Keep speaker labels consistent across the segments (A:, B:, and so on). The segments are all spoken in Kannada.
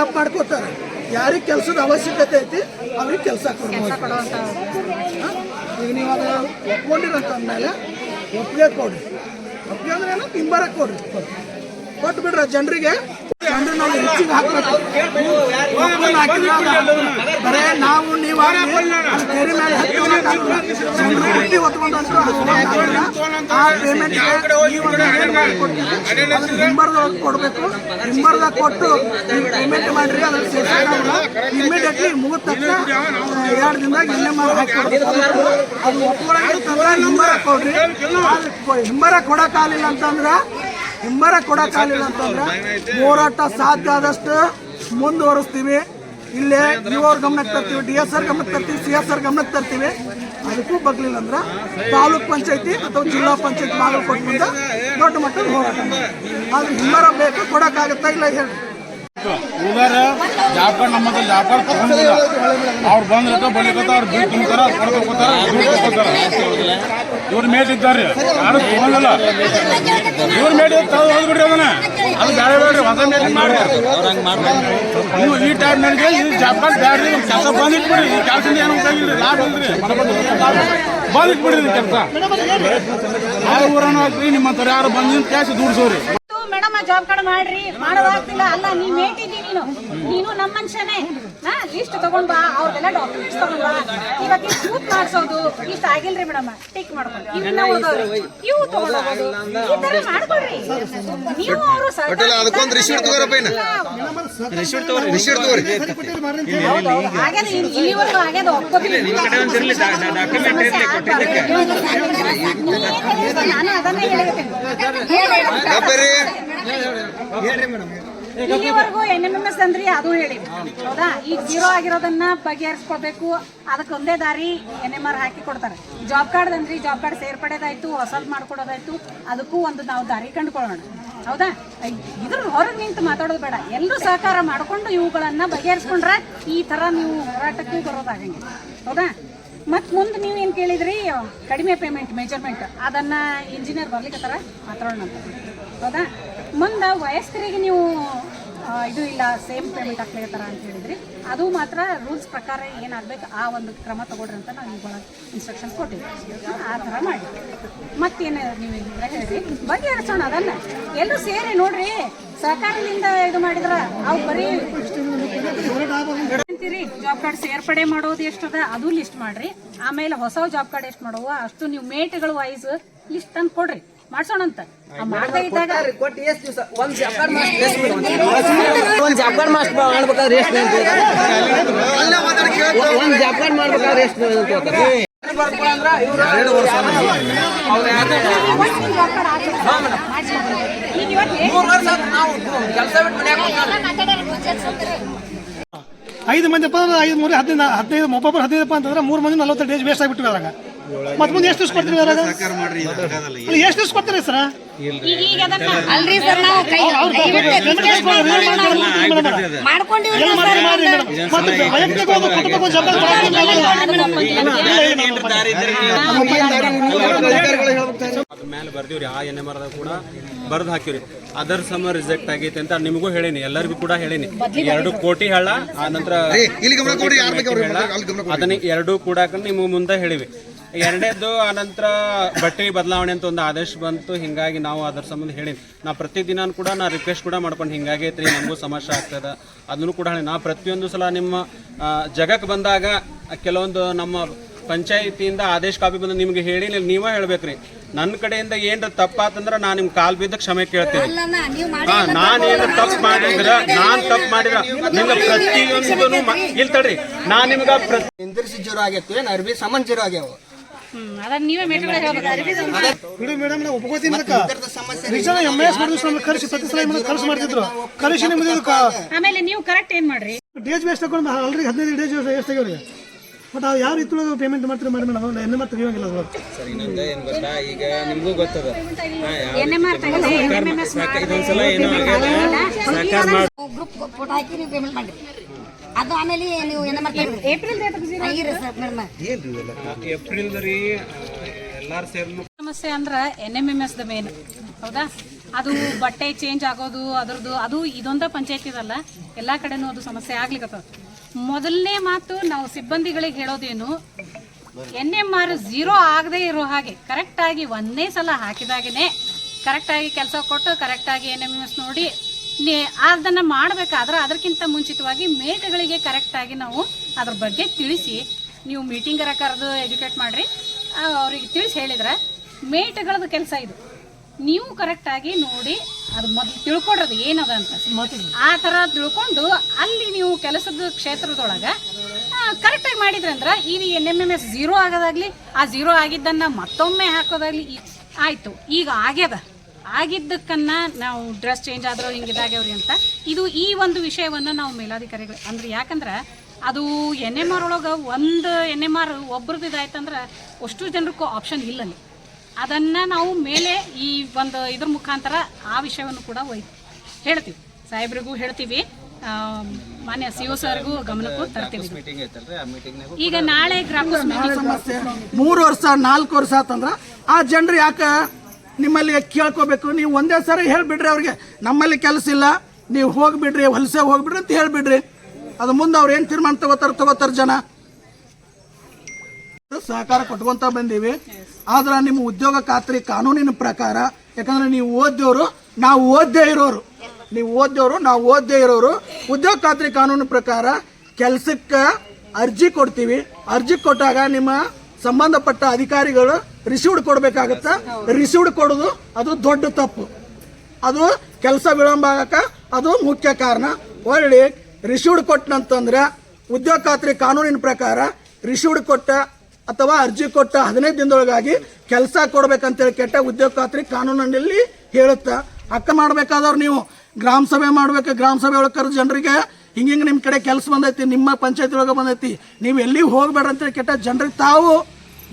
A: ಯಾಪ್ ಮಾಡ್ಕೋತಾರೆ. ಯಾರಿಗೆ ಕೆಲಸದ ಅವಶ್ಯಕತೆ ಐತಿ ಅವ್ರಿಗೆ ಕೆಲಸ ಕೊಡ್ಬೋದು? ಈಗ ನೀವು ಅದು ಒಪ್ಕೊಂಡಿರಂತ ಅಂದಮೇಲೆ ಒಪ್ಪಿಗೆ ಕೊಡ್ರಿ. ಒಪ್ಪಿಗೆ ಅಂದ್ರೆ ಏನೋ? ಹಿಂಬರ ಕೊಡ್ರಿ. ಕೊಟ್ಟು ಬಿಡ್ರ ಜನರಿಗೆ. ಜನರು ನಾವು ಹೆಚ್ಚಿಗೆ ಹಾಕ್ಬೇಕು. ಹಾಕಿದ್ರೆ ಬರೇ ನಾವು ನೀವು ಕೆರೆ ಮೇಲೆ ಹತ್ತಿ ಹೊತ್ಕೊಂಡು. ಆ ಪೇಮೆಂಟ್ ಹಿಂಬರ್ದಾಗ ಕೊಡಬೇಕು. ಹಿಂಬರ್ದಾಗ ಕೊಟ್ಟು ನೀವು ಪೇಮೆಂಟ್ ಮಾಡ್ರಿ ಅದ್ರ ಇಮಿಡಿಯೇಟ್ಲಿ ಮುಗಿದ ತಕ್ಷಣ ಎರಡು ದಿನದಾಗ ಇಲ್ಲೇ ಮಾಡಿ ಹಾಕಿ ಅದು ಒಪ್ಕೊಳಂಗಿತ್ತಂದ್ರೆ ಹಿಂಬರ ಕೊಡ್ರಿ. ಹಿಂಬರ ಕೊಡಕ್ಕಾಗಲಿಲ್ಲ ಅಂತಂದ್ರೆ ಹಿಂಬರ ಕೊಡೋಕ್ಕಾಗಲಿಲ್ಲ ಅಂತಂದ್ರೆ ಹೋರಾಟ ಸಾಧ್ಯ ಆದಷ್ಟು ಮುಂದುವರಿಸ್ತೀವಿ. ಇಲ್ಲೇ ಇವ್ರ ಗಮನಕ್ಕೆ ತರ್ತೀವಿ, ಡಿ ಎಸ್ ಆರ್ ಗಮನಕ್ಕೆ ತರ್ತೀವಿ, ಸಿ ಎಸ್ ಆರ್ ಗಮನಕ್ಕೆ ತರ್ತೀವಿ. ಅದಕ್ಕೂ ಬಗ್ಲಿಲ್ಲ ಅಂದ್ರೆ ತಾಲೂಕ್ ಪಂಚಾಯತಿ ಅಥವಾ ಜಿಲ್ಲಾ ಪಂಚಾಯತ್ ಬಾಗಲಕೋಟೆ ಮುಂದೆ ದೊಡ್ಡ ಮಟ್ಟದ ಹೋರಾಟ. ಆದ್ರೆ ಹಿಮ್ಮರ ಬೇಕು ಕೊಡಕ್ಕಾಗತ್ತಾ ಇಲ್ಲ ಹೇಳಿ
B: ನಮ್ಮ ಅವ್ರು ಅವ್ರು ಬಿಲ್ ತುಂಬ್ತಾರ ಇವ್ರ ಮೇಲೆ ಇದ್ದಾರೆ ಯಾರು ತಗೊಂಡಿಲ್ಲ. ಇವ್ರ ಮೇಟ್ ತಗೊಂಡು ಹೋಗ್ಬಿಡ್ರಿ ಅದನ್ನ ಅದು ಬೇಡ ಬೇಡ್ರಿ, ಹೊಸ ಮೇಟ್ ಮಾಡ್ರಿ. ನೀವು ಈ ಟೈಮ್ ನನಗೆ ಇದು ಜಪಾನ್ ಬ್ಯಾಡ್ರಿ ಕೆಲಸ ಬಂದಿಟ್ಬಿಡ್ರಿ, ಈ ಕೆಲಸದಿಂದ ಏನು ಉಪಯೋಗಿಲ್ರಿ, ಲಾಭ ಇಲ್ರಿ. ಬಂದಿಟ್ಬಿಡ್ರಿ ಕೆಲಸ. ಆ ಊರನ್ನು ಹಾಕ್ರಿ ನಿಮ್ಮ ಹತ್ರ ಯಾರು ಬಂದಿನ ಕ್ಯಾಶ್ ದುಡ್ಸೋರಿ.
C: ಮೇಡಮ್ ಜಾಬ್ ಕಾರ್ಡ್ ಮಾಡ್ರಿ. ಮಾಡೋದಾಗ್ತಿಲ್ಲ ಅಲ್ಲ ನೀನ್ ಮೇಟಿದ್ದಿ ನೀನು. ನೀನು ನಮ್ಮ ಮನುಷ್ಯನೇ. ಹಾ ಲಿಸ್ಟ್ ತಗೊಂಡ್ ಬಾ ಅವ್ರದೆಲ್ಲ ಡಾಕ್ಯುಮೆಂಟ್ಸ್ ತಗೊಂಡ್ ಬಾ. ಇವತ್ತು ಇಷ್ಟು ಕೂತ್ ಮಾಡ್ಸೋದು. ಇಷ್ಟ ಆಗಿಲ್ರಿ ಮೇಡಮ್ ಟಿಕ್ ಮಾಡ್ಕೊಂಡು. ಉಳ್ದವ್ರಿ. ಇವು ಈ ತರ ಮಾಡ್ಕೊಡ್ರಿ ನೀವು ಅವರು ಆಗ್ಯದ ಇಲ್ಲಿವರೆಗೂ ಆಗ್ಯದ ಒಪ್ಕೋತೀನಿ. ನಾನು ಅದನ್ನೇ ಹೇಳಿರ್ತೀನಿ ಇಲ್ಲಿವರೆಗೂ ಎನ್ ಎಂ ಎಂ ಎಸ್ ಅಂದ್ರಿ ಅದು ಹೇಳಿ. ಹೌದಾ? ಈಗ ಜೀರೋ ಆಗಿರೋದನ್ನ ಬಗೆಹರಿಸ್ಕೊಡ್ಬೇಕು ಅದಕ್ಕೆ ಒಂದೇ ದಾರಿ ಎನ್ ಎಂ ಆರ್ ಹಾಕಿ ಕೊಡ್ತಾರೆ. ಜಾಬ್ ಕಾರ್ಡ್ ಅಂದ್ರಿ ಜಾಬ್ ಕಾರ್ಡ್ ಸೇರ್ಪಡೆದಾಯ್ತು, ಹೊಸದ್ ಮಾಡ್ಕೊಡೋದಾಯ್ತು. ಅದಕ್ಕೂ ಒಂದು ನಾವು ದಾರಿ ಕಂಡುಕೊಳ್ಳೋಣ. ಹೌದಾ? ಇದ್ರ ಹೊರಗೆ ನಿಂತು ಮಾತಾಡೋದು ಬೇಡ. ಎಲ್ಲರೂ ಸಹಕಾರ ಮಾಡ್ಕೊಂಡು ಇವುಗಳನ್ನ ಬಗೆಹರಿಸ್ಕೊಂಡ್ರೆ ಈ ತರ ನೀವು ಹೋರಾಟಕ್ಕೂ ಬರೋದಾಗಂಗಿಲ್ಲ ಹೌದಾ? ಮತ್ ಮುಂದೆ ನೀವು ಏನ್ ಕೇಳಿದ್ರಿ? ಕಡಿಮೆ ಪೇಮೆಂಟ್ ಮೆಜರ್ಮೆಂಟ್ ಅದನ್ನ ಇಂಜಿನಿಯರ್ ಬರ್ಲಿಕ್ಕತ್ತಾರ ಮಾತಾಡೋಣ ಅಂತ. ಹೌದಾ? ಮುಂದೆ ವಯಸ್ಕರಿಗೆ ನೀವು ಇದು ಇಲ್ಲ ಸೇಮ್ ಪೇಮೆಂಟ್ ಹಾಕ್ಲಿಕತ್ತಾರ ಅಂತ ಹೇಳಿದ್ರಿ. ಅದು ಮಾತ್ರ ರೂಲ್ಸ್ ಪ್ರಕಾರ ಏನಾಗಬೇಕು ಆ ಒಂದು ಕ್ರಮ ತಗೊಳ್ರಿ ಅಂತ ನಾವು ಈಗ ಇನ್ಸ್ಟ್ರಕ್ಷನ್ಸ್ ಕೊಟ್ಟಿದ್ವಿ. ಆ ಥರ ಮಾಡಿ. ಮತ್ತೇನು ನೀವು ಇದ್ರ ಬಗ್ಗೆ ಬಗೆಹರಿಸೋಣ ಅದನ್ನ. ಎಲ್ಲರೂ ಸೇರಿ ನೋಡ್ರಿ, ಸಹಕಾರದಿಂದ ಇದು ಮಾಡಿದ್ರ ಅವು ಬರೀ ಅಂತೀರಿ ಜಾಬ್ ಕಾರ್ಡ್ ಸೇರ್ಪಡೆ ಮಾಡೋದು ಎಷ್ಟದ, ಅದು ಲಿಸ್ಟ್ ಮಾಡ್ರಿ. ಆಮೇಲೆ ಹೊಸ ಜಾಬ್ ಕಾರ್ಡ್ ಎಷ್ಟು ಮಾಡುವ ಅಷ್ಟು ನೀವು ಮೇಟ್ಗಳು ವೈಸ್ ಲಿಸ್ಟ್ ತಂದು ಕೊಡ್ರಿ. ಮಾಡ್ಸೋಣ ಅಂತ ಇದ್ದಾಗ
D: ಕೊಟ್ಟು ಎಷ್ಟು ದಿವಸ? ಒಂದ್ ಒಂದ್ ಮಾಡ್ಬೇಕಾದ್ರೆ ಎಷ್ಟು ಒಂದ್ ಜಾಬ್ ಕಾರ್ಡ್ ಮಾಡ್ಬೇಕಾದ್ರೆ ಎಷ್ಟು
A: ಐದು ಮಂದಿ ಅಂದ್ರೆ ಐದು ಮೂರು ಹದಿನೈದು ಹದಿನೈದು ಒಬ್ಬೊಬ್ಬರು ಹದಿನೈದಪ್ಪ ಅಂತಂದ್ರೆ ಮೂರು ಮಂದಿ ನಲವತ್ತು ಡೇಸ್ ವೇಸ್ಟ್ ಆಗಿಬಿಟ್ಟು ಅದ್ರಾಗ. ಮತ್ತೆ ಮುಂದೆ ಎಷ್ಟು ದಿವಸ ಕೊಡ್ತೀವಿ ಅದ್ರಾಗ ಅಲ್ಲಿ ಎಷ್ಟು ದಿವಸ ಕೊಡ್ತೀರಿ ಸರ್?
C: ಈಗ ಈಗ ಅದನ್ನ
E: ಅಲ್ರಿ ಸರ್ ನಾವು ಕೈ ಮಾಡ್ಕೊಂಡಿವ್ರಿ
A: ಮಾಡಿ ಮಾಡಿ ಮೇಡಮ್. ಮತ್ತೆ ವೈಯಕ್ತಿಕ ಒಂದು ಕುಟುಂಬಕ್ಕೆ ಒಂದು ಜವಾಬ್ದಾರಿ
F: ಅದ್ರ ಮೇಲೆ ಬರ್ದೀವ್ರಿ ಆ ಎನ್ ಕೂಡ ಬರ್ದು ಹಾಕಿವ್ರಿ ಅದರ್ ಸಮ ರಿಜೆಕ್ಟ್ ಆಗೈತೆ ಅಂತ ನಿಮಗೂ ಹೇಳೀನಿ ಎಲ್ಲರಿಗೂ ಕೂಡ ಹೇಳೀನಿ. ಎರಡು ಕೋಟಿ ಹೇಳ ಆ ನಂತರ ಅದನ್ನ ಎರಡು ಕೂಡ ನಿಮ್ಗೆ ಮುಂದೆ ಹೇಳಿವಿ. ಎರಡನೇದ್ದು ಆನಂತರ ಬಟ್ಟೆ ಬದಲಾವಣೆ ಅಂತ ಒಂದು ಆದೇಶ ಬಂತು. ಹಿಂಗಾಗಿ ನಾವು ಅದ್ರ ಸಂಬಂಧ ಹೇಳಿ ನಾ ಪ್ರತಿದಿನ ಕೂಡ ನಾ ರಿಕ್ವೆಸ್ಟ್ ಕೂಡ ಮಾಡ್ಕೊಂಡು ಹಿಂಗಾಗೈತ್ರಿ ನಮಗೂ ಸಮಸ್ಯೆ ಆಗ್ತದ. ಅದನ್ನು ಕೂಡ ಹೇಳಿ. ನಾ ಪ್ರತಿಯೊಂದು ಸಲ ನಿಮ್ಮ ಜಗಕ್ಕೆ ಬಂದಾಗ ಕೆಲವೊಂದು ನಮ್ಮ ಪಂಚಾಯಿತಿಯಿಂದ ಆದೇಶ ಕಾಪಿ ಬಂದು ನಿಮ್ಗೆ ಹೇಳಿ ನೀವೇ ಹೇಳ್ಬೇಕ್ರಿ. ನನ್ನ ಕಡೆಯಿಂದ ಏನ್ರ ತಪ್ಪಾತಂದ್ರ ನಾ ನಿಮ್ ಕಾಲ್ ಬಿದ್ದ ಕ್ಷಮೆ ಕೇಳ್ತೀನಿ. ನಾನೇನು ತಪ್ಪು ಮಾಡಿದ್ರ ನಾನ್ ತಪ್ಪು ಮಾಡಿದ್ರ. ನಿಮ್ಗೆ ಪ್ರತಿಯೊಂದು ಇಲ್ಲಿ ತಡ್ರಿ. ನಾ ನಿಮ್ಗ ಪ್ರತಿ
D: ನಿಂದಿರಿಸಿ ಜೀರೋ ಆಗೈತಿ ಏನ್ ಅರ್ಬಿ ಸಮನ್ ಜೀರೋ ಆಗ್ಯಾವ.
C: ಅದನ್ನ ನೀವೇ ಮೇಟ್ಗಳು ಹೇಳ್ಬೇಕು.
A: ಬಿಡು ಮೇಡಮ್ ನಾವು ಒಪ್ಕೋತೀನಿ ನಿಜ ಎಂ ಎಸ್ ಮಾಡಿದ್ರು ನಮ್ಗೆ ಕರೆಸಿ ಪ್ರತಿ ಸಲ ನಮ್ಗೆ ಕರೆಸಿ ಮಾಡ್ತಿದ್ರು. ಕರೆಸಿ ನಿಮ್ದು
C: ಆಮೇಲೆ ನೀವು ಕರೆಕ್ಟ್ ಏನ್ ಮಾಡ್ರಿ?
A: ಡೇಜ್ ವೇಸ್ಟ್ ತಗೊಂಡು ಆಲ್ರೆಡಿ ಹದಿನೈದು ಡೇಸ್ ವೇಸ್ಟ್ ಆಗ್ಯಾವ್ರಿ ಬಟ್ ಅವ್ರು ಯಾವ ರೀತಿ ಪೇಮೆಂಟ್ ಮಾಡ್ತೀರಿ ಮಾಡಿ ಮೇಡಮ್ ಎನ್ ಎಂ ಆರ್
F: ತೆಗಿಯೋಂಗಿಲ್ಲ ಏನ್ ಗೊತ್ತಾ? ಈಗ ನಿಮಗೂ ಗೊತ್ತದ.
C: ಎನ್ ಎಂ ಆರ್ ತೆಗೆದು ಎನ್ ಎಂ ಎಸ್
F: ಇದೊಂದ್ಸಲ ಏನೋ ಆಗ್ಯದ ಸರ್ಕಾರ
E: ಗ್ರೂಪ್ ಫೋಟೋ ಹಾಕಿ ನೀವು ಪೇಮೆಂಟ್ ಮಾಡಿ ಅದು ಆಮೇಲೆ ನೀವು ಏನ ಮಾಡ್ತೀರಿ
C: ಏಪ್ರಿಲ್
E: ಆಗಿರಿ ಸರ್ ಮೇಡಮ್.
F: ಏಪ್ರಿಲ್ ರೀ ಎಲ್ಲಾರು ಸೇರ್ನು
C: ಸಮಸ್ಯೆ ಅಂದ್ರೆ ಎನ್ ಎಂ ಎಂ ಎಸ್ ದ ಮೇನ್ ಹೌದಾ? ಅದು ಬಟ್ಟೆ ಚೇಂಜ್ ಆಗೋದು ಅದ್ರದ್ದು ಅದು ಇದೊಂದ ಪಂಚಾಯಿತಿ ಇದಲ್ಲ. ಎಲ್ಲ ಕಡೆನೂ ಅದು ಸಮಸ್ಯೆ ಆಗ್ಲಿಕ್ಕತ್ತದ ಮೊದಲನೇ ಮಾತು ನಾವು ಸಿಬ್ಬಂದಿಗಳಿಗೆ ಹೇಳೋದೇನು ಎನ್ ಎಂ ಆರ್ ಝೀರೋ ಆಗದೆ ಇರೋ ಹಾಗೆ ಕರೆಕ್ಟಾಗಿ ಒಂದೇ ಸಲ ಹಾಕಿದಾಗೇ ಕರೆಕ್ಟಾಗಿ ಕೆಲಸ ಕೊಟ್ಟು ಕರೆಕ್ಟಾಗಿ ಎನ್ ಎಂ ಎಸ್ ನೋಡಿ ಅದನ್ನು ಮಾಡಬೇಕಾದ್ರೆ ಅದಕ್ಕಿಂತ ಮುಂಚಿತವಾಗಿ ಮೇಟ್ಗಳಿಗೆ ಕರೆಕ್ಟಾಗಿ ನಾವು ಅದ್ರ ಬಗ್ಗೆ ತಿಳಿಸಿ. ನೀವು ಮೀಟಿಂಗ್ ಕರೆದು ಎಜುಕೇಟ್ ಮಾಡಿರಿ. ಅವ್ರಿಗೆ ತಿಳಿಸಿ ಹೇಳಿದ್ರೆ ಮೇಟ್ಗಳದ್ದು ಕೆಲಸ ಇದು. ನೀವು ಕರೆಕ್ಟಾಗಿ ನೋಡಿ ಅದು ಮೊದಲು ತಿಳ್ಕೊಡ್ರದು ಏನದ ಅಂತ. ಆ ಥರ ತಿಳ್ಕೊಂಡು ಅಲ್ಲಿ ನೀವು ಕೆಲಸದ ಕ್ಷೇತ್ರದೊಳಗೆ ಕರೆಕ್ಟಾಗಿ ಮಾಡಿದ್ರಂದ್ರೆ ಈ N M M S zero ಆಗೋದಾಗ್ಲಿ ಆ ಝೀರೋ ಆಗಿದ್ದನ್ನು ಮತ್ತೊಮ್ಮೆ ಹಾಕೋದಾಗ್ಲಿ ಆಯ್ತು. ಈಗ ಆಗ್ಯದ. ಆಗಿದ್ದಕ್ಕನ್ನ ನಾವು ಡ್ರೆಸ್ ಚೇಂಜ್ ಆದ್ರೂ ಹಿಂಗಿದಾಗ್ಯವ್ರಿ ಅಂತ. ಇದು ಈ ಒಂದು ವಿಷಯವನ್ನು ನಾವು ಮೇಲಾಧಿಕಾರಿಗಳು ಅಂದ್ರೆ ಯಾಕಂದ್ರೆ ಅದು ಎನ್ ಎಂ ಆರ್ ಒಳಗೆ ಒಂದು ಎನ್ ಎಂ ಆರ್ ಒಬ್ರದ್ದು ಇದಾಯ್ತಂದ್ರೆ ಅಷ್ಟು ಜನರಿಗೂ ಆಪ್ಷನ್ ಇಲ್ಲ ಅಲ್ಲಿ ಅದನ್ನು ನಾವು ಮೇಲೆ ಈ ಒಂದು ಇದ್ರ ಮುಖಾಂತರ ಆ ವಿಷಯವನ್ನು ಕೂಡ ಒಯ್ ಹೇಳ್ತೀವಿ. ಸಾಹೇಬ್ರಿಗೂ ಹೇಳ್ತೀವಿ. ಮಾನ್ಯ ಸಿ ಒ ಸರ್ಗೂ ಗಮನಕ್ಕೂ ತರ್ತೀವಿ. ಈಗ ನಾಳೆ ಗ್ರಾಮ ಮೀಟಿಂಗ್
A: ಸಮಸ್ಯೆ ಮೂರು ವರ್ಷ ನಾಲ್ಕು ವರ್ಷ ಆತಂದ್ರ ಆ ಜನರು ಯಾಕೆ ನಿಮ್ಮಲ್ಲಿ ಕೇಳ್ಕೋಬೇಕು. ನೀವು ಒಂದೇ ಸಾರಿ ಹೇಳಿಬಿಡ್ರಿ ಅವ್ರಿಗೆ, ನಮ್ಮಲ್ಲಿ ಕೆಲಸ ಇಲ್ಲ, ನೀವು ಹೋಗಿಬಿಡ್ರಿ ಹೊಲಸೆ ಹೋಗಿಬಿಡ್ರಿ ಅಂತ ಹೇಳಿಬಿಡ್ರಿ. ಅದು ಮುಂದೆ ಅವ್ರು ಏನು ತೀರ್ಮಾನ ತಗೋತಾರೆ ತಗೋತಾರೆ ಜನ. ಸಹಕಾರ ಕೊಟ್ಕೊಂತ ಬಂದೀವಿ. ಆದ್ರೆ ನಿಮ್ಮ ಉದ್ಯೋಗ ಖಾತ್ರಿ ಕಾನೂನಿನ ಪ್ರಕಾರ, ಯಾಕಂದ್ರೆ ನೀವು ಓದ್ದೋರು ನಾವು ಓದ್ದೇ ಇರೋರು. ನೀವು ಓದ್ದವರು, ನಾವು ಓದ್ದೇ ಇರೋರು. ಉದ್ಯೋಗ ಖಾತ್ರಿ ಕಾನೂನಿನ ಪ್ರಕಾರ ಕೆಲಸಕ್ಕೆ ಅರ್ಜಿ ಕೊಡ್ತೀವಿ. ಅರ್ಜಿ ಕೊಟ್ಟಾಗ ನಿಮ್ಮ ಸಂಬಂಧಪಟ್ಟ ಅಧಿಕಾರಿಗಳು ರಿಸೀವ್ಡ್ ಕೊಡಬೇಕಾಗತ್ತೆ? ರಿಸೀವ್ಡ್ ಕೊಡೋದು, ಅದು ದೊಡ್ಡ ತಪ್ಪು. ಅದು ಕೆಲಸ ವಿಳಂಬ ಆಗಕ, ಅದು ಮುಖ್ಯ ಕಾರಣ. ಹೊರಳಿ ರಿಸೀವ್ಡ್ ಕೊಟ್ಟನಂತಂದ್ರೆ, ಉದ್ಯೋಗ ಖಾತ್ರಿ ಕಾನೂನಿನ ಪ್ರಕಾರ ರಿಸೀವ್ಡ್ ಕೊಟ್ಟ ಅಥವಾ ಅರ್ಜಿ ಕೊಟ್ಟ ಹದಿನೈದು ದಿನದೊಳಗಾಗಿ ಕೆಲಸ ಕೊಡ್ಬೇಕಂತೇಳಿ ಕೆಟ್ಟ ಉದ್ಯೋಗ ಖಾತ್ರಿ ಕಾನೂನಿನಲ್ಲಿ ಹೇಳುತ್ತೆ. ಅಕ್ಕ ಮಾಡ್ಬೇಕಾದವ್ರು ನೀವು. ಗ್ರಾಮ ಸಭೆ ಮಾಡ್ಬೇಕು, ಗ್ರಾಮ ಸಭೆ ಒಳಗೆ ಕರೆದು ಜನರಿಗೆ, ಹಿಂಗೆ ನಿಮ್ಮ ಕಡೆ ಕೆಲಸ ಬಂದೈತಿ, ನಿಮ್ಮ ಪಂಚಾಯತ್ ಒಳಗೆ ಬಂದೈತಿ. ನೀವು ಎಲ್ಲಿ ಹೋಗ್ಬೇಡ ಅಂತೇಳಿ ಕೆಟ್ಟ ಜನರಿಗೆ ತಾವು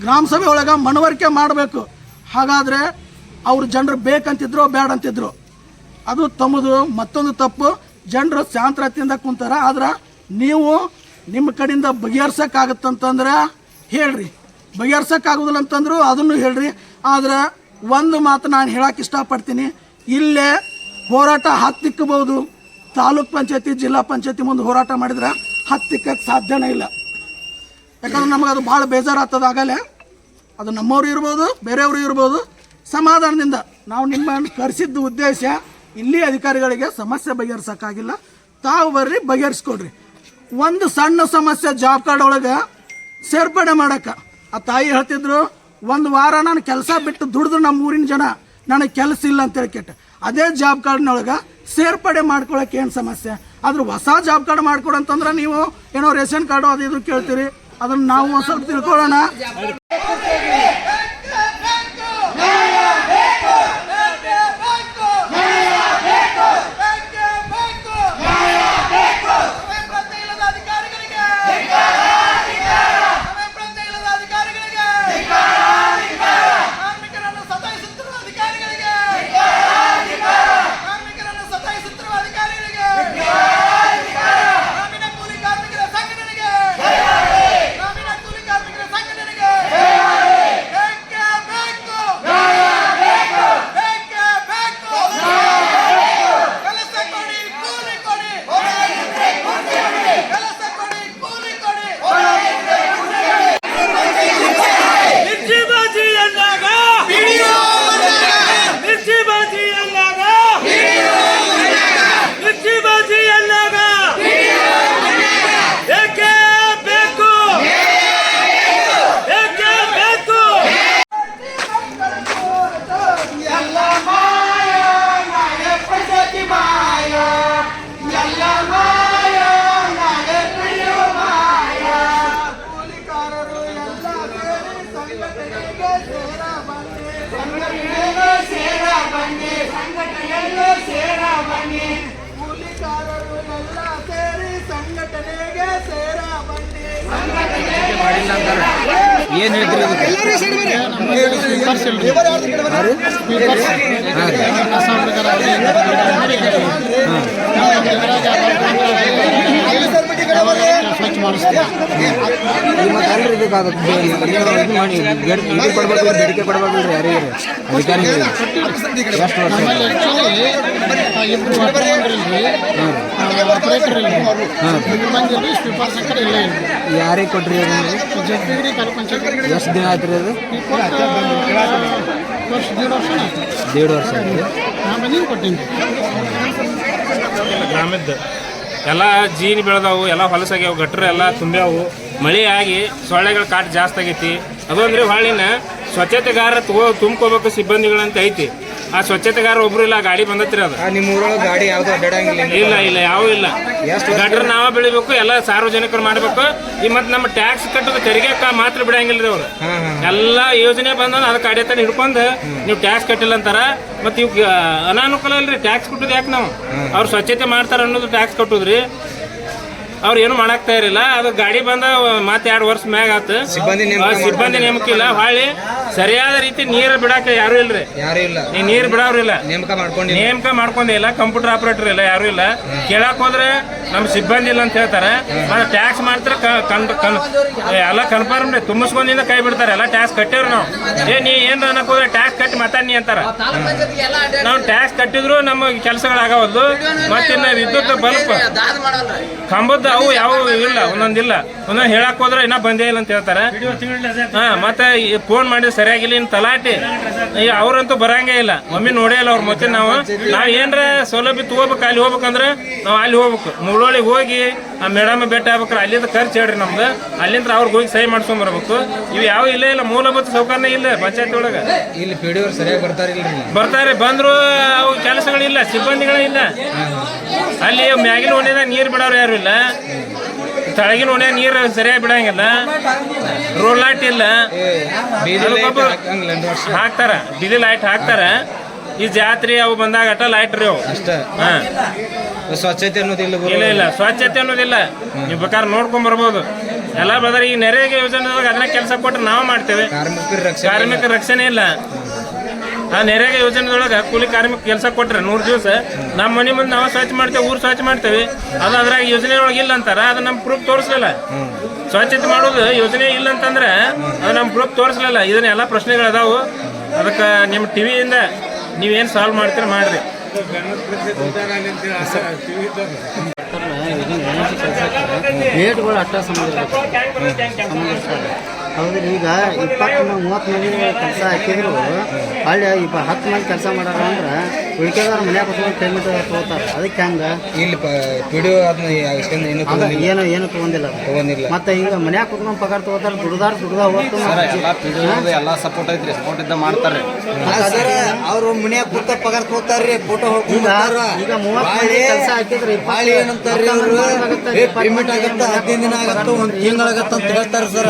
A: ಗ್ರಾಮ ಸಭೆ ಒಳಗೆ ಮನವರಿಕೆ ಮಾಡಬೇಕು. ಹಾಗಾದರೆ ಅವರು ಜನರು ಬೇಕಂತಿದ್ರು ಬೇಡ ಅಂತಿದ್ರು ಅದು ತಮ್ಮದು, ಮತ್ತೊಂದು ತಪ್ಪು. ಜನರು ಶಾಂತರತಿಯಿಂದ ಕುಂತಾರೆ. ಆದ್ರೆ ನೀವು ನಿಮ್ಮ ಕಡೆಯಿಂದ ಬಗೆಹರ್ಸೋಕ್ಕಾಗತ್ತಂತಂದ್ರೆ ಹೇಳ್ರಿ. ಬಗೆಹರ್ಸೋಕ್ಕಾಗೋದಿಲ್ಲ ಅಂತಂದ್ರು ಅದನ್ನು ಹೇಳ್ರಿ. ಆದ್ರೆ ಒಂದು ಮಾತು ನಾನು ಹೇಳಕ್ಕೆ ಇಷ್ಟಪಡ್ತೀನಿ. ಇಲ್ಲೇ ಹೋರಾಟ ಹತ್ತಿಕ್ಕಬಹುದು ತಾಲೂಕ್ ಪಂಚಾಯತಿ, ಜಿಲ್ಲಾ ಪಂಚಾಯತಿ ಮುಂದೆ ಹೋರಾಟ ಮಾಡಿದ್ರೆ ಹತ್ತಿಕ್ಕಕ್ಕೆ ಸಾಧ್ಯನೇ ಇಲ್ಲ. ಯಾಕಂದ್ರೆ ನಮಗೆ ಅದು ಭಾಳ ಬೇಜಾರಾಗ್ತದ ಆಗಲೇ. ಅದು ನಮ್ಮವರು ಇರ್ಬೋದು, ಬೇರೆಯವರು ಇರ್ಬೋದು. ಸಮಾಧಾನದಿಂದ ನಾವು ನಿಮ್ಮನ್ನು ಕರೆಸಿದ್ದ ಉದ್ದೇಶ ಇಲ್ಲಿ ಅಧಿಕಾರಿಗಳಿಗೆ ಸಮಸ್ಯೆ ಬಗೆಹರಿಸೋಕ್ಕಾಗಿಲ್ಲ. ತಾವು ಬರ್ರಿ, ಬಗೆಹರಿಸ್ಕೊಡ್ರಿ. ಒಂದು ಸಣ್ಣ ಸಮಸ್ಯೆ ಜಾಬ್ ಕಾರ್ಡ್ ಒಳಗೆ ಸೇರ್ಪಡೆ ಮಾಡೋಕೆ. ಆ ತಾಯಿ ಹೇಳ್ತಿದ್ರು, ಒಂದು ವಾರ ನಾನು ಕೆಲಸ ಬಿಟ್ಟು ದುಡಿದ್ರು ನಮ್ಮ ಊರಿನ ಜನ ನನಗೆ ಕೆಲಸ ಇಲ್ಲ ಅಂತೇಳಿ ಕೆಟ್ಟ. ಅದೇ ಜಾಬ್ ಕಾರ್ಡ್ನೊಳಗೆ ಸೇರ್ಪಡೆ ಮಾಡ್ಕೊಳಕ್ಕೆ ಏನು ಸಮಸ್ಯೆ? ಆದ್ರೆ ಹೊಸ ಜಾಬ್ ಕಾರ್ಡ್ ಮಾಡ್ಕೊಡಂತಂದ್ರೆ ನೀವು ಏನೋ ರೇಷನ್ ಕಾರ್ಡು ಅದು ಇದು ಕೇಳ್ತೀರಿ. ಅದನ್ನು ನಾವು ಸ್ವಲ್ಪ ತಿಳ್ಕೊಳ್ಳೋಣ.
D: ಏನ್ ಹೇಳ್ತೀರಿ ಇದು ಮಾಡಿ ಕೊಡ್ಬೇಕು ಬೇಡಿಕೆ ಕೊಡ್ಬೇಕಲ್ರಿ ಯಾರಿಗೆ ಅಧಿಕಾರಿಗಳಿಗೆ ಎಷ್ಟು ವರ್ಷ ಯಾರಿಗೆ ಕೊಟ್ರಿ ಅದನ್ನ ಎಷ್ಟು ದಿನ ಆಯ್ತು ರೀ ಅದು ದೇಡ್ ವರ್ಷ ಆಯ್ತು
G: ಗ್ರಾಮದ್ದು ಎಲ್ಲ ಜೀನ್ ಬೆಳೆದವು, ಎಲ್ಲ ಹೊಲಸಾಗ್ಯಾವು, ಗಟ್ರ ಎಲ್ಲ ತುಂಬ್ಯಾವು ಮಳೆ ಆಗಿ ಸೊಳ್ಳೆಗಳ ಕಾಟ ಜಾಸ್ತಿ ಆಗೈತಿ. ಅದು ಅಂದ್ರೆ ಹೊಳ್ಳಿನ ಸ್ವಚ್ಛತೆಗಾರ ತಗೋ ತುಂಬ್ಕೋಬೇಕು ಸಿಬ್ಬಂದಿಗಳಂತ ಐತಿ. ಆ ಸ್ವಚ್ಛತೆಗಾರ ಒಬ್ರು ಇಲ್ಲ ಗಾಡಿ ಬಂದತ್ರಿ ಅದು.
D: ನಿಮ್ಮ ಊರೊಳಗೆ ಗಾಡಿ ಯಾವ್ದು ಅಡ್ಡಾಡಂಗಿಲ್ಲ
G: ಇಲ್ಲ ಇಲ್ಲ ಯಾವ ಇಲ್ಲ.
D: ಎಷ್ಟು
G: ಗಟ್ರ ನಾವ ಬೆಳಿಬೇಕು ಎಲ್ಲ ಸಾರ್ವಜನಿಕರು ಮಾಡ್ಬೇಕು. ಈ ಮತ್ತೆ ನಮ್ಮ ಟ್ಯಾಕ್ಸ್ ಕಟ್ಟೋದು ತೆರಿಗೆ ಮಾತ್ರ ಬಿಡಂಗಿಲ್ಲ ರೀ ಅವ್ರು. ಎಲ್ಲ ಯೋಜನೆ ಬಂದ ಅದಕ್ಕೆ ಅಡೆತನ ಹಿಡ್ಕೊಂಡು ನೀವು ಟ್ಯಾಕ್ಸ್ ಕಟ್ಟಿಲ್ಲ ಅಂತಾರ. ಮತ್ತೆ ಇವ್ ಅನಾನುಕೂಲ ಇಲ್ರಿ ಟ್ಯಾಕ್ಸ್ ಕೊಟ್ಟದ್ ಯಾಕೆ ನಾವು? ಅವ್ರು ಸ್ವಚ್ಛತೆ ಮಾಡ್ತಾರ ಅನ್ನೋದು ಟ್ಯಾಕ್ಸ್ ಕಟ್ಟೋದ್ರಿ. ಅವ್ರು ಏನು ಮಾಡಾಕ್ತಾ ಇರಲಿಲ್ಲ. ಅದು ಗಾಡಿ ಬಂದ ಮತ್ತೆ ಎರಡು ವರ್ಷ ಮ್ಯಾಗ ಆತು.
D: ಸಿಬ್ಬಂದಿ ನೇಮಕ
G: ಇಲ್ಲ ಹೊಳ್ಳಿ ಸರಿಯಾದ ರೀತಿ ನೀರು ಬಿಡಾಕ ಯಾರು ಇಲ್ರಿ.
D: ಯಾರು ಇಲ್ಲ.
G: ನೀ ನೀರು ಬಿಡೋರು ಇಲ್ಲ.
D: ನೇಮಕ ಮಾಡ್ಕೊಂಡಿಲ್ಲ.
G: ನೇಮಕ ಮಾಡ್ಕೊಂಡಿಲ್ಲ ಕಂಪ್ಯೂಟರ್ ಆಪರೇಟರ್ ಇಲ್ಲ ಯಾರು ಇಲ್ಲ. ಕೇಳಕ್ ಹೋದ್ರೆ ನಮ್ಮ ಸಿಬ್ಬಂದಿ ಇಲ್ಲ ಅಂತ ಹೇಳ್ತಾರೆ. ಟ್ಯಾಕ್ಸ್ ಮಾಡ್ತಾರೆ ಎಲ್ಲ ಕನ್ಫರ್ಮ್ ರೀ ತುಂಬಿಸ್ಕೊಂಡಿಂದ ಕೈ ಬಿಡ್ತಾರೆ. ಎಲ್ಲ ಟ್ಯಾಕ್ಸ್ ಕಟ್ಟೇವ್ರಿ ನಾವು. ಏ ನೀ ಏನ್ ಅನ್ನಕ್ ಹೋದ್ರೆ ಟ್ಯಾಕ್ಸ್ ಕಟ್ಟಿ ಮಾತಾಡಿ ಅಂತಾರ. ನಾವು ಟ್ಯಾಕ್ಸ್ ಕಟ್ಟಿದ್ರು ನಮ್ಮ ಕೆಲಸಗಳ ಆಗವಲ್ದು. ಮತ್ತೆ ವಿದ್ಯುತ್ ಬಲ್ಪ್ ಕಂಬದ್ದು ಅವು ಯಾವ ಇಲ್ಲ ಒಂದೊಂದಿಲ್ಲ. ಒಂದೊಂದು ಹೇಳಕ್ ಹೋದ್ರೆ ಇನ್ನ ಬಂದೇ ಇಲ್ಲ ಅಂತ ಹೇಳ್ತಾರೆ. ಹಾ ಮತ್ತೆ ಫೋನ್ ಮಾಡಿದ್ರೆ ಸರಿಯಾಗಿಲ್ಲ ಇನ್ನು ತಲಾಟಿ. ಈಗ ಅವ್ರಂತೂ ಬರಂಗೇ ಇಲ್ಲ. ಮಮ್ಮಿ ನೋಡೇ ಇಲ್ಲ ಅವ್ರ ಮತ್ತೆ ನಾವು. ನಾವು ಏನರ ಸೌಲಭ್ಯ ತಗೋಬೇಕು ಅಲ್ಲಿ ಹೋಗ್ಬೇಕಂದ್ರೆ ನಾವು ಅಲ್ಲಿ ಹೋಗ್ಬೇಕು. ಮುಗಳೊಳಿಗೆ ಹೋಗಿ ಆ ಮೇಡಮ್ ಭೇಟಿ ಆಗ್ಬೇಕ್ರೆ. ಅಲ್ಲಿಂದ ಖರ್ಚು ಹೇಳ್ರಿ ನಮ್ದು. ಅಲ್ಲಿಂದ ಅವ್ರಿಗೆ ಹೋಗಿ ಸಹಿ ಮಾಡ್ಸ್ಕೊಂಡ್ ಬರ್ಬೇಕು. ಇವು ಯಾವ ಇಲ್ಲೇ ಇಲ್ಲ ಮೂಲಭೂತ ಸೌಕರ್ಯ ಇಲ್ಲ ಪಂಚಾಯತ್ ಒಳಗೆ.
D: ಇಲ್ಲಿ ಪಿ ಡಿ ಅವ್ರು ಸರಿಯಾಗಿ ಬರ್ತಾರಿಲ್ರಿ
G: ಬರ್ತಾರೆ ಬಂದ್ರು ಅವು ಕೆಲಸಗಳಿಲ್ಲ ಸಿಬ್ಬಂದಿಗಳಿಲ್ಲ ಅಲ್ಲಿ ಮ್ಯಾಗಿನ ಓಣ್ಯಾಗ ನೀರು ಬಿಡೋರು ಯಾರು ಇಲ್ಲ. ತಳಗಿನ ಒಣ ನೀರು ಸರಿಯಾಗಿ ಬಿಡಂಗಿಲ್ಲ. ರೋಲ್ ಲೈಟ್ ಇಲ್ಲ. ಹಾಕ್ತಾರ ಬೀದಿ ಲೈಟ್ ಹಾಕ್ತಾರ. ಈ ಜಾತ್ರೆ ಅವು ಬಂದಾಗ ಅಟ ಲೈಟ್ ರೀ ಅವು.
D: ಸ್ವಚ್ಛತೆ ಅನ್ನೋದಿಲ್ಲ
G: ಇಲ್ಲ ಇಲ್ಲ ಸ್ವಚ್ಛತೆ ಅನ್ನೋದಿಲ್ಲ ನೀವು ಬೇಕಾದ್ರೆ ನೋಡ್ಕೊಂಡ್ ಬರ್ಬೋದು. ಎಲ್ಲ ಬದಲ ಈ ನೆರೆಗೆ ಯೋಜನೆ ಅದನ್ನ ಕೆಲಸ ಕೊಟ್ಟು ನಾವು ಮಾಡ್ತೇವೆ.
D: ಕಾರ್ಮಿಕರ ರಕ್ಷಣೆ
G: ಕಾರ್ಮಿಕ ರಕ್ಷಣೆ ಇಲ್ಲ. ಆ ನೆರೆಗ ಯೋಜನೆದೊಳಗೆ ಕೂಲಿ ಕಾರ್ಮಿಕ ಕೆಲಸ ಕೊಟ್ರೆ ನೂರು ದಿವಸ ನಮ್ಮ ಮನೆ ಮುಂದೆ ನಾವು ಸ್ವಚ್ಛ ಮಾಡ್ತೇವೆ, ಊರು ಸ್ವಚ್ಛ ಮಾಡ್ತೇವೆ. ಅದು ಅದ್ರಾಗ ಯೋಜನೆ ಒಳಗೆ ಇಲ್ಲ ಅಂತಾರ, ಅದು ನಮ್ಮ ಪ್ರೂಫ್ ತೋರಿಸ್ಲಿಲ್ಲ. ಸ್ವಚ್ಛತೆ ಮಾಡೋದು ಯೋಜನೆ ಇಲ್ಲ ಅಂತಂದ್ರೆ ಅದು ನಮ್ಮ ಪ್ರೂಫ್ ತೋರಿಸ್ಲಿಲ್ಲ. ಇದನ್ನೆಲ್ಲ ಪ್ರಶ್ನೆಗಳು ಅದಾವು ಅದಕ್ಕೆ ನಿಮ್ಮ ಟಿವಿಯಿಂದ ನೀವೇನು ಸಾಲ್ವ್ ಮಾಡ್ತೀರ ಮಾಡ್ರಿ.
D: ಗೇಟ್ಗಳು ಸಂಬಂಧ ಹೌದ್ರಿ ಈಗ ಇಪ್ಪತ್ತು ಮೂವತ್ತು ಮಂದಿ ಕೆಲಸ ಹಾಕಿದ್ರು. ಅಲ್ಲಿ ಇಪ್ಪ ಹತ್ತು ಮಂದಿ ಕೆಲಸ ಮಾಡಾರ ಅಂದ್ರೆ ಉಳಿಕೆದವ್ರು ಮನ್ಯಾಗ ಕುತ್ಕೊಂಡು ಪೇಮೆಂಟ್ ತೊಗೋತಾರೆ. ಅದಕ್ಕೆ ಹಂಗ?
H: ಇಲ್ಲಿ ಅದನ್ನ ಏನು
D: ಏನು ಏನು ತೊಗೊಂಡಿಲ್ಲ.
H: ತಗೊಂಡಿಲ್ಲ.
D: ಮತ್ತೆ ಈಗ ಮನ್ಯಾಗ ಕುತ್ಕೊಂಡು ಪಗಾರ ತೊಗೋತಾರೆ ದುಡ್ದಾರ ದುಡ್ದ ಹೋಗ್ತು
H: ಎಲ್ಲ ಸಪೋರ್ಟ್ ಐತ್ರಿ ಸಪೋರ್ಟ್ ಇದ್ದ ಮಾಡ್ತಾರೆ
D: ಅವ್ರು ಮನ್ಯಾಗ ಕೂತ ಪಗಾರ ತೊಗೋತಾರ್ರಿ ಫೋಟೋ ಹೋಗ್ತಾರೆ ಈಗ ಮೂವತ್ತು ಮಂದಿ ಕೆಲಸ ಹಾಕಿದ್ರೆ
H: ಬಾಳಿ ಏನಂತಾರ್ರಿ ಅವ್ರು ಏ ಪೇಮೆಂಟ್ ಆಗತ್ತ? ಹದಿನೈದು ದಿನ ಆಗತ್ತ ಒಂದು ತಿಂಗಳಾಗತ್ತ ಅಂತ ಹೇಳ್ತಾರೆ ಸರ್.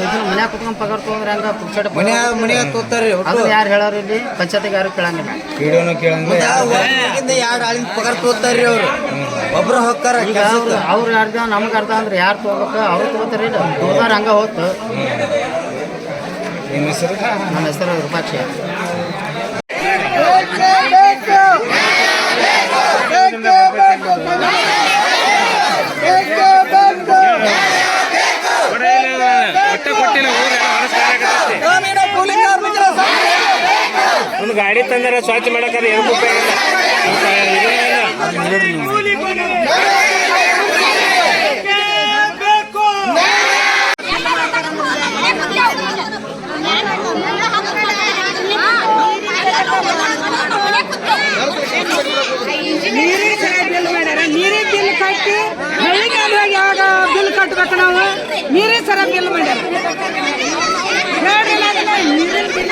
D: ಇದನ್ನ ಮನ್ಯಾಗ ಕುತ್ಕೊಂಡ್ ಪಗಾರ ತೊಗೊಂಡ್ರೆ ಹಂಗ ಪುಕ್ಸಟ
H: ಮನ್ಯಾ ಮನ್ಯಾಗ ತೋತಾರ್ರಿ
D: ಅದನ್ನ ಯಾರು ಹೇಳೋರು ಇಲ್ಲಿ ಪಂಚಾಯತಿಗೆ ಯಾರು ಕೇಳಂಗಿಲ್ಲ
H: ಕೇಳೋನು ಕೇಳಂಗಿಲ್ಲ ಎರಡು ಆಳಿನ ಪಗಾರ ತೋತಾರ್ರಿ ಅವ್ರು ಒಬ್ರು ಹೋಗ್ತಾರ
D: ಈಗ ಅವ್ರು ಅವ್ರು ಅರ್ಧ ನಮ್ಗೆ ಅರ್ಧ ಅಂದ್ರೆ ಯಾರು ತೊಗೋಬೇಕು ಅವ್ರು ತಗೋತಾರ ಇಲ್ಲ ಹಂಗ ಹೋತು
H: ನಿಮ್ಮ ಹೆಸರು
D: ನಮ್ಮ ಹೆಸರು
A: ರೂಪಾಕ್ಷಿ ಕೂಲಿ ಕಾರ್ಮಿಕರ ಸಂಘ
G: ಗಾಡಿ ತಂದ್ರೆ ಸ್ವಚ್ಛ ಮಾಡಕ್ಕಾದ್ರೆ ಏನು ಉಪಯೋಗ ಇಲ್ಲ ಅದಕ್ಕೆ ಇದೇನಿಲ್ಲ.
I: ಬೇಕು
C: ನೀರಿಗೆ ಸರಿಯಾಗಿ ಬಿಲ್ ಮಾಡ್ಯಾರ ನೀರಿಗೆ ಬಿಲ್ ಕಟ್ಟಿ ಹಳ್ಳಿಗಾಲದಾಗ ಯಾವಾಗ ಬಿಲ್ ಕಟ್ಬೇಕು ನಾವು ನೀರಿಗೆ ಸರಿಯಾಗಿ ಬಿಲ್ ಮಾಡ್ಯಾರ ಹೇಳ್ರಿ ಅದನ್ನ ನೀರಿನ ಬಿಲ್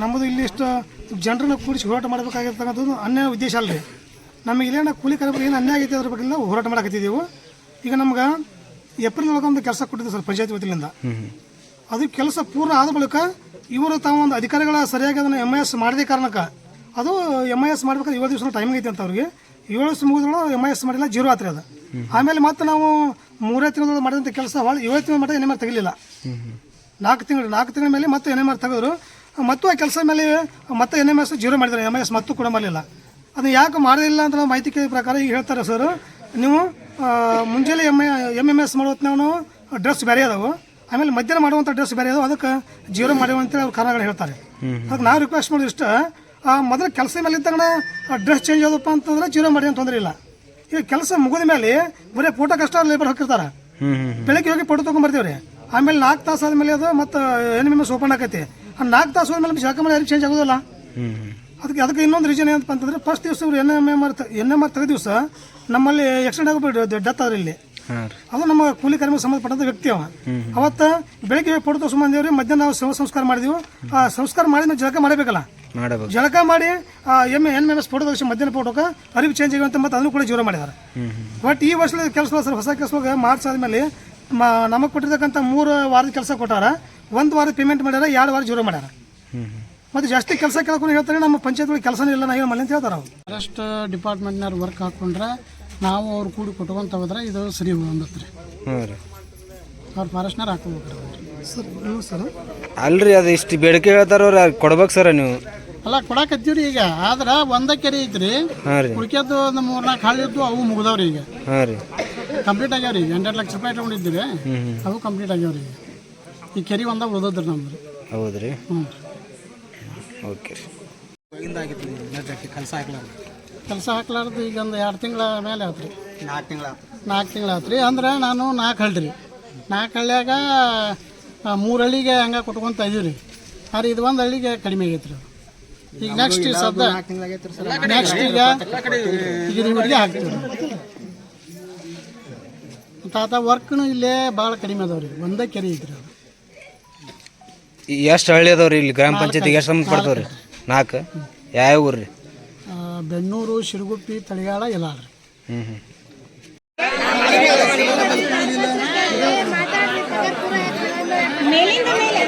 J: ನಮ್ಮದು ಇಲ್ಲಿ ಇಷ್ಟು ಜನರನ್ನ ಕೂಡಿಸಿ ಹೋರಾಟ ಮಾಡಬೇಕಾಗಿರ್ತಕ್ಕಂಥದ್ದು ಅನ್ಯಾಯ ಉದ್ದೇಶ ಅಲ್ರಿ. ನಮಗೆ ಇಲ್ಲೇನ ಕೂಲಿ ಕಾರ್ಮಿಕರು ಏನು ಅನ್ಯಾಯ ಆಗೈತೆ ಅದ್ರ ಬಗ್ಗೆ ನಾವು ಹೋರಾಟ ಮಾಡಕತ್ತಿದ್ದೆವು. ಈಗ ನಮ್ಗೆ ಏಪ್ರಿಲ್ ಒಳಗೆ ಒಂದು ಕೆಲಸ ಕೊಟ್ಟಿದ್ದು ಸರ್ ಪಂಚಾಯತ್ ವತಿಯಿಂದ. ಅದು ಕೆಲಸ ಪೂರ್ಣ ಆದ ಬಳಿಕ ಇವರು ತಾವು ಒಂದು ಅಧಿಕಾರಿಗಳ ಸರಿಯಾಗಿ ಅದನ್ನು ಎಂ ಐ ಎಸ್ ಮಾಡದೇ ಕಾರಣಕ್ಕೆ ಅದು ಎಂ ಐ ಎಸ್ ಮಾಡ್ಬೇಕಾದ್ರೆ ಏಳು ದಿವಸ ಟೈಮ್ ಐತೆ ಅಂತ ಅವ್ರಿಗೆ. ಏಳು ದಿವಸ ಮುಗಿದ್ರೂ ಎಂ ಐ ಎಸ್ ಮಾಡಿಲ್ಲ ಜೀರೋ ಆತ್ರಿ ಅದು. ಆಮೇಲೆ ಮತ್ತೆ ನಾವು ಮೂರೇ ತಿಂಗಳು ಮಾಡಿದಂಥ ಕೆಲಸ ಭಾಳ ಏಳು ತಿಂಗಳ ಮಟ್ಟ ಎನ್ ಎಂ ಆರ್ ತೆಗಿಲಿಲ್ಲ. ನಾಲ್ಕು ತಿಂಗಳು ನಾಲ್ಕು ತಿಂಗಳ ಮೇಲೆ ಮತ್ತೆ ಎನ್ ಎಂ ಆರ್ ತೆಗೆದ್ರು. ಮತ್ತು ಆ ಕೆಲಸ ಮೇಲೆ ಮತ್ತೆ ಎನ್ ಎಂ ಎಸ್ ಜೀರೋ ಮಾಡಿದ್ದಾರೆ. ಎಂ ಎಸ್ ಮತ್ತು ಕೂಡ ಬರಲಿಲ್ಲ ಅದು ಯಾಕೆ ಮಾಡಲಿಲ್ಲ ಅಂತ ನಾವು ಮಾಹಿತಿ ಕೇಳಿದ ಪ್ರಕಾರ ಈಗ ಹೇಳ್ತಾರೆ ಸರ್. ನೀವು ಮುಂಜಾನೆ ಎಂ ಎಂ ಎಂ ಎಸ್ ಮಾಡೋ ನಾವು ಡ್ರೆಸ್ ಬೇರೆ ಅದಾವು. ಆಮೇಲೆ ಮಧ್ಯಾಹ್ನ ಮಾಡುವಂಥ ಡ್ರೆಸ್ ಬೇರೆ ಅದಾವೆ. ಅದಕ್ಕೆ ಜೀರೋ ಅಂತೇಳಿ ಅವ್ರು ಕಾರಣಗಳು ಹೇಳ್ತಾರೆ. ಅದಕ್ಕೆ ನಾವು ರಿಕ್ವೆಸ್ಟ್ ಮಾಡೋದು ಇಷ್ಟ. ಆ ಮೊದಲು ಕೆಲಸ ಮೇಲೆ ಇದ್ದಾಗ ಡ್ರೆಸ್ ಚೇಂಜ್ ಆದಪ್ಪ ಅಂತಂದ್ರೆ ಜೀರೋ ಮಾಡಿ ಅಂತ ತೊಂದರೆ ಇಲ್ಲ. ಈಗ ಕೆಲಸ ಮುಗಿದ ಮೇಲೆ ಬರೀ ಫೋಟೋ ಕಷ್ಟ ಲೇಬರ್ ಹಾಕಿರ್ತಾರೆ. ಬೆಳಗ್ಗೆ ಹೋಗಿ ಫೋಟೋ ತೊಗೊಂಡ್ಬರ್ತೀವ್ರಿ ರೀ ಆಮೇಲೆ ನಾಲ್ಕು ತಾಸು ಆದಮೇಲೆ ಅದು ಮತ್ತು ಎನ್ ಎಂ ಎಸ್ ಓಪನ್ ಆಕೈತಿ ನಾಲ್ಕು ತಾಸು ಹೋದ್ಮೇಲೆ ಮಾಡಿ ಯಾರಿಗೆ ಚೇಂಜ್ ಆಗೋದಿಲ್ಲ. ಅದಕ್ಕೆ ಅದಕ್ಕೆ ಇನ್ನೊಂದು ರೀಸನ್ ಏನಪ್ಪ ಅಂತಂದ್ರೆ ಫಸ್ಟ್ ದಿವಸ ಇವರು N M M R N M R ತೆಗೆದ ದಿವಸ ನಮ್ಮಲ್ಲಿ ಆಕ್ಸಿಡೆಂಟ್ ಆಗೋಬಿಟ್ಟು ಡೆತ್ ಆದ್ರೆ ಇಲ್ಲಿ. ಅದು ನಮ್ಮ ಕೂಲಿ ಕಾರ್ಮಿಕ ಸಂಬಂಧಪಟ್ಟಂತ ವ್ಯಕ್ತಿ ಅವ. ಅವತ್ತ ಬೆಳಿಗ್ಗೆ ಪಡೆದ ತೋರಿಸ್ಬಂದೇವ್ರಿ ಮಧ್ಯಾಹ್ನ ನಾವು ಶವ ಸಂಸ್ಕಾರ ಮಾಡಿದೆವು. ಆ ಸಂಸ್ಕಾರ ಮಾಡಿದ ಜಳಕ ಮಾಡಬೇಕಲ್ಲ.
K: ಮಾಡಬೇಕು.
J: ಜಳಕ ಮಾಡಿ M N M S photo ವರ್ಷ ಮಧ್ಯಾಹ್ನ ಫೋಟೋಕ್ಕೆ ಅರಿವು ಚೇಂಜ್ ಆಗಿ ಅಂತ ಮತ್ತೆ ಅದನ್ನು ಕೂಡ ಜೀವನ ಮಾಡಿದ್ದಾರೆ ಬಟ್ ಈ ವರ್ಷದ ಕೆಲಸ ಸರ್ ಹೊಸ ಕೆಲಸ ಮಾರ್ಚ್ ಆದಮೇಲೆ ನಮಗೆ ಕೊಟ್ಟಿರ್ತಕ್ಕಂಥ ಮೂರು ವಾರದ ಕೆಲಸ ಕೊಟ್ಟಾರ. ಒಂದು ವಾರ ಪೇಮೆಂಟ್ ಮಾಡ್ಯಾರ ಎರಡು ವಾರ ಜೀರೋ ಮಾಡ್ಯಾರ. ಮತ್ತೆ ಜಾಸ್ತಿ ಕೆಲಸ ಕೇಳ್ಕೊಂಡು ಹೇಳ್ತಾರೆ ನಮ್ಮ ಪಂಚಾಯತ್ ಒಳಗೆ ಕೆಲಸನೇ ಇಲ್ಲ ನಾ ಏನು ಮಾಡಿ ಅಂತ ಹೇಳ್ತಾರೆ ಅವ್ರು.
L: ಫಾರೆಸ್ಟ್ ಡಿಪಾರ್ಟ್ಮೆಂಟ್ನವ್ರು ವರ್ಕ್ ಹಾಕೊಂಡ್ರೆ ನಾವು ಅವ್ರು ಕೂಡಿ ಕೊಟ್ಕೊಂತ ಹೋದ್ರೆ ಇದು ಸರಿ ಹೊಂದತ್ತೆ ರೀ.
K: ಹ್ಞೂ ರೀ.
L: ಅವ್ರು ಫಾರೆಸ್ಟ್ನವ್ರು ಹಾಕೋಬೇಕು ಸರ್ ನೀವು ಸರ್?
K: ಅಲ್ರಿ ಅದು ಇಷ್ಟು ಬೇಡಿಕೆ ಹೇಳ್ತಾರ ಕೊಡ್ಬೇಕು ಸರ್ ನೀವು?
L: ಅಲ್ಲ ಕೊಡಕ್ ರೀ ಈಗ. ಆದ್ರೆ ಒಂದ ಕೆರೆ ಐತ್ರಿ.
K: ಹಾಂ
L: ಒಂದ್ ಮೂರ್ನಾಲ್ಕು ಹಾಳು ಇದ್ದು ಅವು ಮುಗ್ದವ್ರಿ ಈಗ.
K: ಹಾಂ ರೀ.
L: ಕಂಪ್ಲೀಟ್ ಆಗ್ಯಾವ್ರಿ ಎಂಟೆರಡು ಲಕ್ಷ ರೂಪಾಯಿ ಇಟ್ಕೊಂಡಿದ್ದೀರಿ. ಅವು ಕಂಪ್ಲೀಟ್ ಆಗ್ಯಾವ್ರಿ ಈಗ. ಈ ಕೆರೆ ಒಂದಾಗ ಉಳ್ದದ್ರಿ ನಮ್ದು.
K: ಹೌದು ರೀ
L: ಹ್ಞೂ.
K: ಓಕೆ ರೀ.
L: ಕೆಲಸ ಹಾಕ್ಲಾರ್ದು? ಕೆಲಸ ಹಾಕ್ಲಾರ್ದು ಈಗ ಒಂದು ಎರಡು ತಿಂಗಳ ಮೇಲೆ ಆತ್ರಿ.
K: ನಾಲ್ಕು ತಿಂಗಳ
L: ನಾಲ್ಕು ತಿಂಗಳ ಆತ್ರಿ. ಅಂದ್ರೆ ನಾನು ನಾಲ್ಕು ಹಳ್ಳಿ ರೀ ನಾಲ್ಕು ಹಳ್ಳಿಯಾಗ ಮೂರು ಹಳ್ಳಿಗೆ ಹಂಗೆ ಕೊಟ್ಕೊಂತ ಇದೀವಿ ರೀ ಆದ್ರೆ ಇದು ಒಂದು ಹಳ್ಳಿಗೆ ಕಡಿಮೆ ಆಗೈತೆ ರೀ ಈಗ ನೆಕ್ಸ್ಟ್ ಸದ್ದ ನೆಕ್ಸ್ಟ್ ಈಗ ಈಗ ಹಾಕ್ತೀವಿ ತಾತ ವರ್ಕ್ನು ಇಲ್ಲೇ ಭಾಳ ಕಡಿಮೆ ಅದಾವ್ರಿ. ಒಂದೇ ಕೆರೆ ಐತ್ರಿ ಅದು.
K: ಎಷ್ಟು ಹಳ್ಳಿ ಅದಾವ್ರಿ ಇಲ್ಲಿ ಗ್ರಾಮ ಪಂಚಾಯತಿಗೆ ಎಷ್ಟು ಸಂಬಂಧ ಪಡ್ತಾವ್ರಿ ನಾಲ್ಕು? ಯಾವ ಊರು ರೀ
L: ಶಿರಗುಪ್ಪಿ ತಳಿಗಾಳ ಎಲ್ಲ ರೀ
K: ಹ್ಞೂ ಹ್ಞೂ
C: ಮೇಲಿಂದ ಮೇಲೆ.